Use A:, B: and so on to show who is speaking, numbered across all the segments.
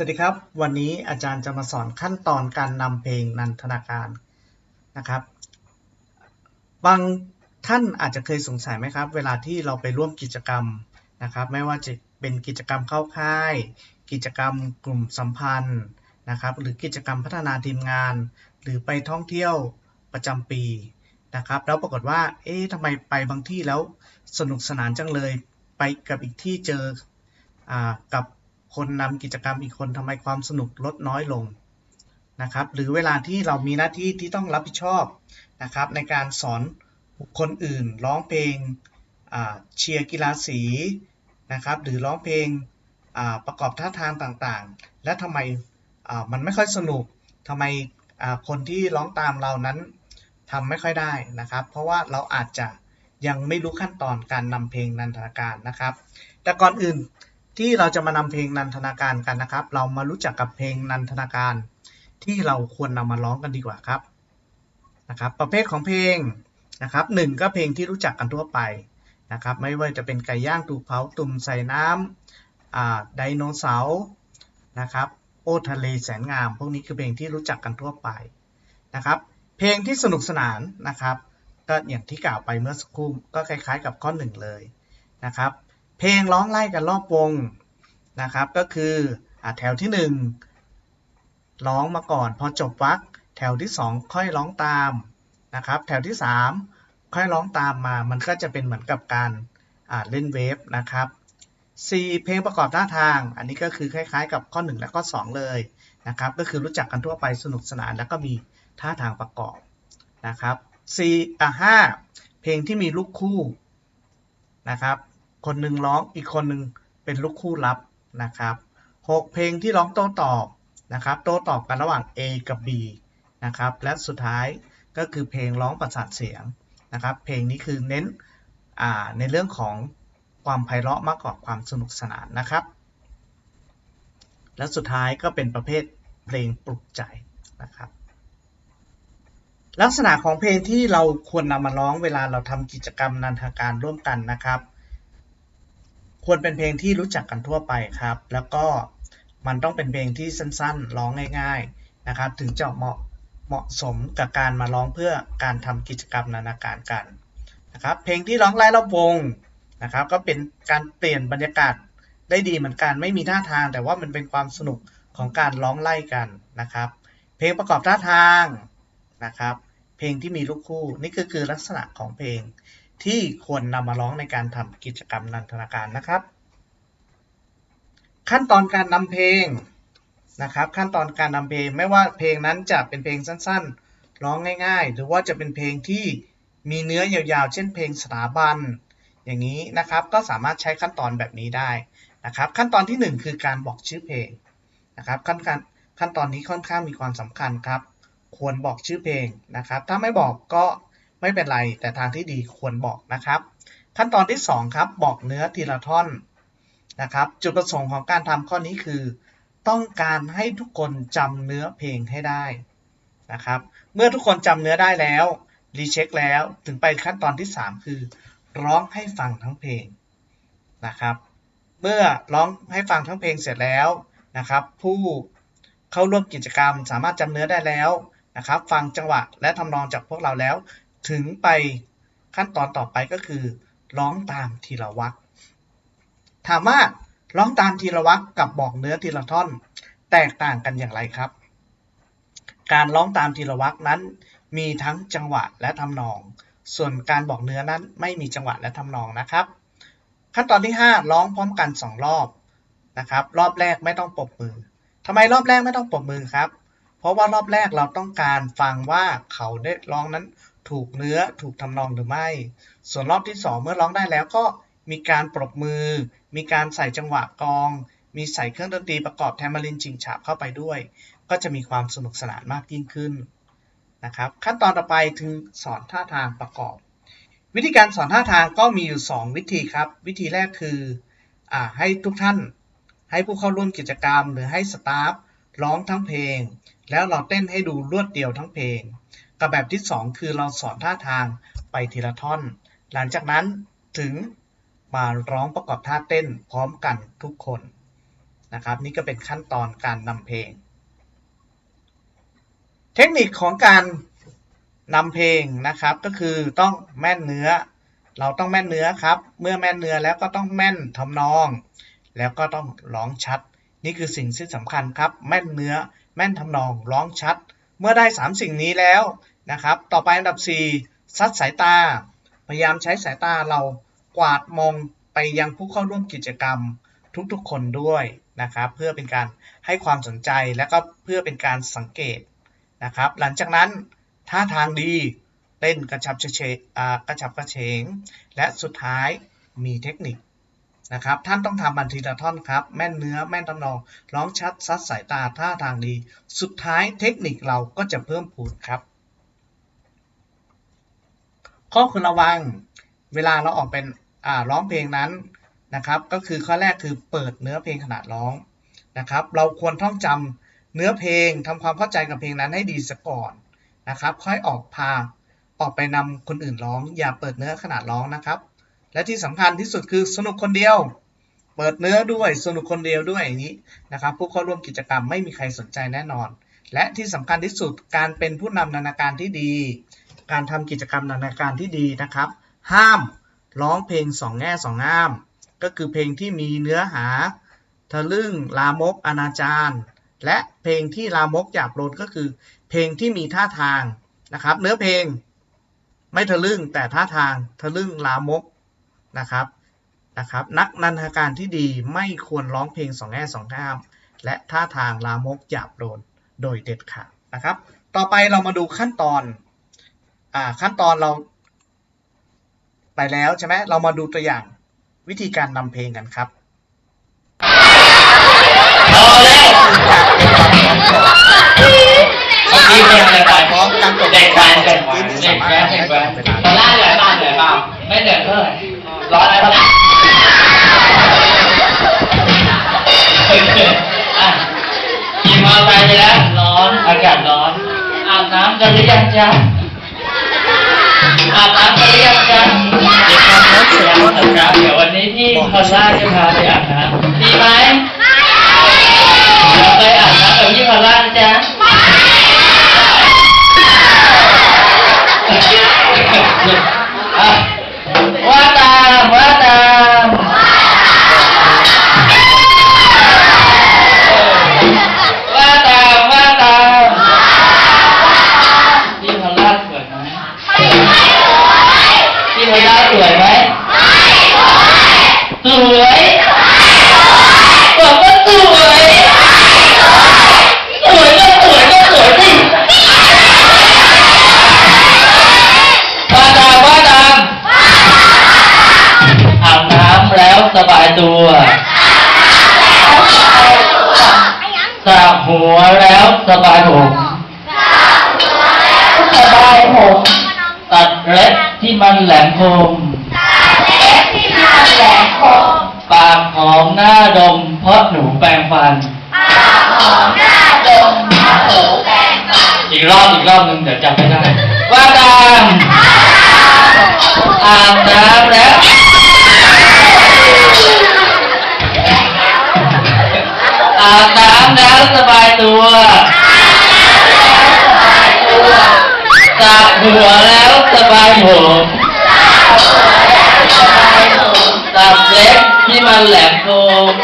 A: สวัสดีครับ วันนี้อาจารย์จะมาสอนขั้นตอนการนำเพลงนันทนาการนะครับ บางท่านอาจจะเคยสงสัยไหมครับ เวลาที่เราไปร่วมกิจกรรมนะครับ ไม่ว่าจะเป็นกิจกรรมเข้าค่าย กิจกรรมกลุ่มสัมพันธ์นะครับ หรือกิจกรรมพัฒนาทีมงาน หรือไปท่องเที่ยวประจำปีนะครับ แล้วปรากฏว่า เอ๊ะทำไมไปบางที่แล้วสนุกสนานจังเลย ไปกับอีกที่เจออ่ากับ คนนำกิจกรรมอีกคนทำไมความสนุกลดน้อยลงนะครับ หรือเวลาที่เรามีหน้าที่ที่ต้องรับผิดชอบนะครับ ในการสอนคคลอื่นร้องเพลงเชียร์กีฬาสีนะครับ หรือร้องเพลงประกอบท่าทางต่างๆ และทำไมมันไม่ค่อยสนุกทำไมคนที่ร้องตามเรานั้นทำไม่ค่อยได้นะครับ เพราะว่าเราอาจจะยังไม่รู้ขั้นตอนการนำเพลงนันทนาการนะครับ แต่ก่อนอื่น ที่เราจะมานำเพลงนันทนาการกันนะครับ เรามารู้จักกับเพลงนันทนาการ ที่เราควรนำมาร้องกันดีกว่าครับนะครับ ประเภทของเพลงนะครับหนึ่งก็เพลงที่รู้จักกันทั่วไปนะครับ ไม่ว่าจะเป็นไก่ย่างถูกเผาตุ่มใส่น้ำไดโนเสาร์นะครับโอทะเลแสนงาม พวกนี้คือเพลงที่รู้จักกันทั่วไปนะครับ เพลงที่สนุกสนานนะครับ ก็อย่างที่กล่าวไปเมื่อสักครู่ก็คล้ายๆ กับข้อหนึ่งเลยนะครับ เพลงร้องไล่กันรอบวงนะครับ ก็คืออแถวที่ 1 ร้องมาก่อนพอจบวักแถวที่ 2 ค่อยร้องตามนะครับ แถวที่ 3 ค่อยร้องตามมา มันก็จะเป็นเหมือนกับการเล่นเวฟนะครับ C เพลงประกอบท่าทาง อันนี้ก็คือคล้ายๆ กับข้อ 1 และข้อ 2 เลยนะครับ ก็คือรู้จักกันทั่วไปสนุกสนานแล้วก็มีท่าทางประกอบนะครับ C อะ5เพลงที่มีลูกคู่นะครับ คนหนึ่งร้องอีกคนหนึ่งเป็นลูกคู่รับนะครับหกเพลงที่ร้องโต้ตอบนะครับโต้ตอบกันระหว่าง A กับ B นะครับและสุดท้ายก็คือเพลงร้องประสานเสียงนะครับ เพลงนี้คือเน้นในเรื่องของความไพเราะมากกว่าความสนุกสนานนะครับ และสุดท้ายก็เป็นประเภทเพลงปลุกใจนะครับ ลักษณะของเพลงที่เราควรนำมาร้องเวลาเราทำกิจกรรมนันทาการร่วมกันนะครับ ควรเป็นเพลงที่รู้จักกันทั่วไปครับ แล้วก็มันต้องเป็นเพลงที่สั้นๆ ร้องง่ายๆนะครับ ถึงจะเหมาะเหมาะสมกับการมาร้องเพื่อการทำกิจกรรมนานาการกันนะครับ เพลงที่ร้องไล่รอบวงนะครับ ก็เป็นการเปลี่ยนบรรยากาศได้ดีเหมือนกันไม่มีท่าทาง แต่ว่ามันเป็นความสนุกของการร้องไล่กันนะครับ เพลงประกอบท่าทางนะครับ เพลงที่มีลูกคู่นี่ก็คือลักษณะของเพลง ที่ควรนำมาร้องในการทำกิจกรรมนันทนาการนะครับ ขั้นตอนการนำเพลงนะครับ ขั้นตอนการนำเพลงไม่ว่าเพลงนั้นจะเป็นเพลงสั้นๆ ร้องง่าย ๆ หรือว่าจะเป็นเพลงที่มีเนื้อยาวๆ เช่นเพลงสถาบัน อย่างนี้นะครับก็สามารถใช้ขั้นตอนแบบนี้ได้นะครับ ขั้นตอนที่ 1 คือการบอกชื่อเพลงนะครับขั้นการขั้นตอนนี้ค่อนข้างมีความสำคัญครับ ควรบอกชื่อเพลงนะครับ ถ้าไม่บอกก็ ไม่เป็นไรแต่ทางที่ดีควรบอกนะครับ ขั้นตอนที่ 2 ครับ บอกเนื้อทีละท่อนนะครับ จุดประสงค์ของการทำข้อนี้คือ ต้องการให้ทุกคนจำเนื้อเพลงให้ได้นะครับ เมื่อทุกคนจำเนื้อได้แล้วรีเช็คแล้วถึงไปขั้นตอนที่ 3 คือ ร้องให้ฟังทั้งเพลงนะครับ เมื่อร้องให้ฟังทั้งเพลงเสร็จแล้วนะครับ ผู้เข้าร่วมกิจกรรมสามารถจำเนื้อได้แล้วนะครับ ฟังจังหวะและทำนองจากพวกเราแล้ว ถึงไปขั้นตอนต่อไปก็คือ ร้องตามทีละวักถามว่าร้องตามทีละวักกับบอกเนื้อทีละท่อน แตกต่างกันอย่างไรครับ การร้องตามทีละวักนั้น มีทั้งจังหวะและทำนอง ส่วนการบอกเนื้อนั้นไม่มีจังหวะและทำนองนะครับ ขั้นตอนที่ 5 ร้องพร้อมกัน 2 รอบนะครับ รอบแรกไม่ต้องปรบมือทำไมรอบแรกไม่ต้องปรบมือครับ เพราะว่ารอบแรกเราต้องการฟังว่าเขาได้ร้องนั้น ถูกเนื้อถูกทำนองหรือไม่ ส่วนรอบที่ 2 เมื่อร้องได้แล้วก็มีการปรบมือ มีการใส่จังหวะกอง มีใส่เครื่องดนตรีประกอบแทมเบรินจิงฉาบเข้าไปด้วย ก็จะมีความสนุกสนานมากยิ่งขึ้นนะครับขั้นตอนต่อไปถึงสอนท่าทางประกอบ วิธีการสอนท่าทางก็มีอยู่ 2 วิธีครับ วิธีแรกคืออให้ทุกท่านให้ผู้เข้าร่วมกิจกรรม หรือให้สตาฟร้องทั้งเพลง แล้วเราเต้นให้ดูรวดเดียวทั้งเพลง กับแบบที่ 2 คือเราสอนท่าทางไปทีละท่อน หลังจากนั้นถึงมาร้องประกอบท่าเต้นพร้อมกันทุกคนนะครับ นี่ก็เป็นขั้นตอนการนำเพลง เทคนิคของการนำเพลงนะครับก็คือต้องแม่นเนื้อ เราต้องแม่นเนื้อครับ เมื่อแม่นเนื้อแล้วก็ต้องแม่นทำนอง แล้วก็ต้องร้องชัด นี่คือสิ่งที่สำคัญครับ แม่นเนื้อ แม่นทำนอง ร้องชัด เมื่อได้ 3 สิ่งนี้แล้วนะครับ ต่อไปอันดับ 4 ซัดสายตา พยายามใช้สายตาเรากวาดมองไปยังผู้เข้าร่วมกิจกรรมทุกๆคนด้วยนะครับ เพื่อเป็นการให้ความสนใจและก็เพื่อเป็นการสังเกตนะครับ หลังจากนั้นท่าทางดีเต้นกระชับกระเฉงอ่ากระฉับกระเฉงและสุดท้ายมีเทคนิค นะครับ ท่านต้องทำบันทีละท่อนครับ แม่นเนื้อแม่นทำนอง ร้องชัดซัดสายตาท่าทางดี สุดท้ายเทคนิคเราก็จะเพิ่มพูนครับ ข้อควรระวัง เวลาเราออกเป็นร้องเพลงนั้นนะครับ ก็คือข้อแรกคือเปิดเนื้อเพลงขนาดร้องนะครับ เราควรท่องจำเนื้อเพลงทำความเข้าใจกับเพลงนั้นให้ดีซะก่อนนะครับ ค่อยออกพาออกไปนำคนอื่นร้อง อย่าเปิดเนื้อขนาดร้องนะครับ และที่สำคัญที่สุดคือสนุกคนเดียว เปิดเนื้อด้วยสนุกคนเดียวด้วยอย่างนี้นะครับ ผู้เข้าร่วมกิจกรรมไม่มีใครสนใจแน่นอน และที่สำคัญที่สุดการเป็นผู้นำนานาการที่ดี การทำกิจกรรมนานาการที่ดีนะครับ ห้ามร้องเพลงสองแง่สองงาม ก็คือเพลงที่มีเนื้อหาทะลึ่งลามกอนาจารและเพลงที่ลามกหยาบโลนก็คือ เพลงที่มีท่าทางนะครับ เนื้อเพลงไม่ทะลึ่งแต่ท่าทางทะลึ่งลามก นะครับนะครับ นักนันทการที่ดีไม่ควรร้องเพลงสองแง่สองงาม และท่าทางลามกหยาบโลนโดยเด็ดขาดนะครับ ต่อไปเรามาดูขั้นตอนอ่าขั้นตอนเราไปแล้วใช่ไหมเรามาดูตัวอย่างวิธีการนำเพลงกันครับ
B: พอแล้วกี้เพลงอะไรไป
A: พร้อมกันตบ
B: เด็กแฟนเด็ก
A: ที่
B: เด็
A: สามารถทำ
B: เด็
A: ได้ตลอนดเวลา
B: ตอนแรกเหนื่อยเปล่าเหนื่อยเปล่าไม่เหนื่อยเท่าไหร่ กันหรือยังจ๊ะอาบน้ำกันหรือยังจ๊ะเด็กทำรถเสียรถเหรอครับเดี๋ยววันนี้พี่คอนล่าจะพาไปอาบน้ำดีไหม พี่พอลล่าสวยไหมสวยบอกว่าสวยสวยก็สวยก็สวยสิว่าตามว่าตามอาบน้ำแล้วสบายตัวสระหัวแล้วสบายผมสบายผมตัดเล็บ ที่มันแหลมคมปากหอมหน้าดมเพราะหนูแปรงฟัน อีกรอบอีกรอบหนึ่งเดี๋ยวจำไม่ได้ ว่าตามอาบน้ำแล้วอาบน้ำแล้วสบายตัวสระหัวแล้วส บายผมตัดเล็บที่มันแหลมคม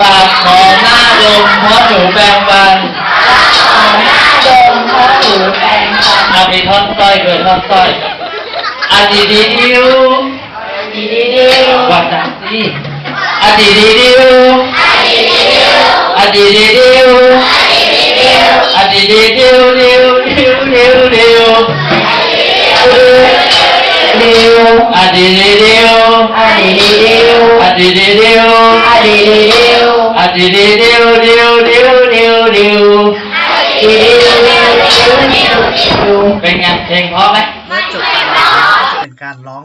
B: ปากหอหน้าดมเพราะหนูแปรงฟันอามีท่อนสร้อยด้วยท่อนสร้อยอะดีดีดิวดีดีดิว่าจังสิอะดีดีดิวอะดีดีดิวอะดีดีดิว ดิวอะดีดีดิวอะดีดีดิวอะดีดีดิวอะดีดีดิวดิวดิวดิวดิวเป็นไงเพลงเพราะไหม
A: เมื่อจบการร้องก็จะเป็นการร้อง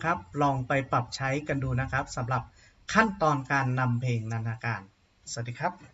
A: นบ้างครับ ลองไปปรับใช้กันดูนะครับสำหรับขั้นตอนการนำเพลงนันทนาการ สวัสดีครับ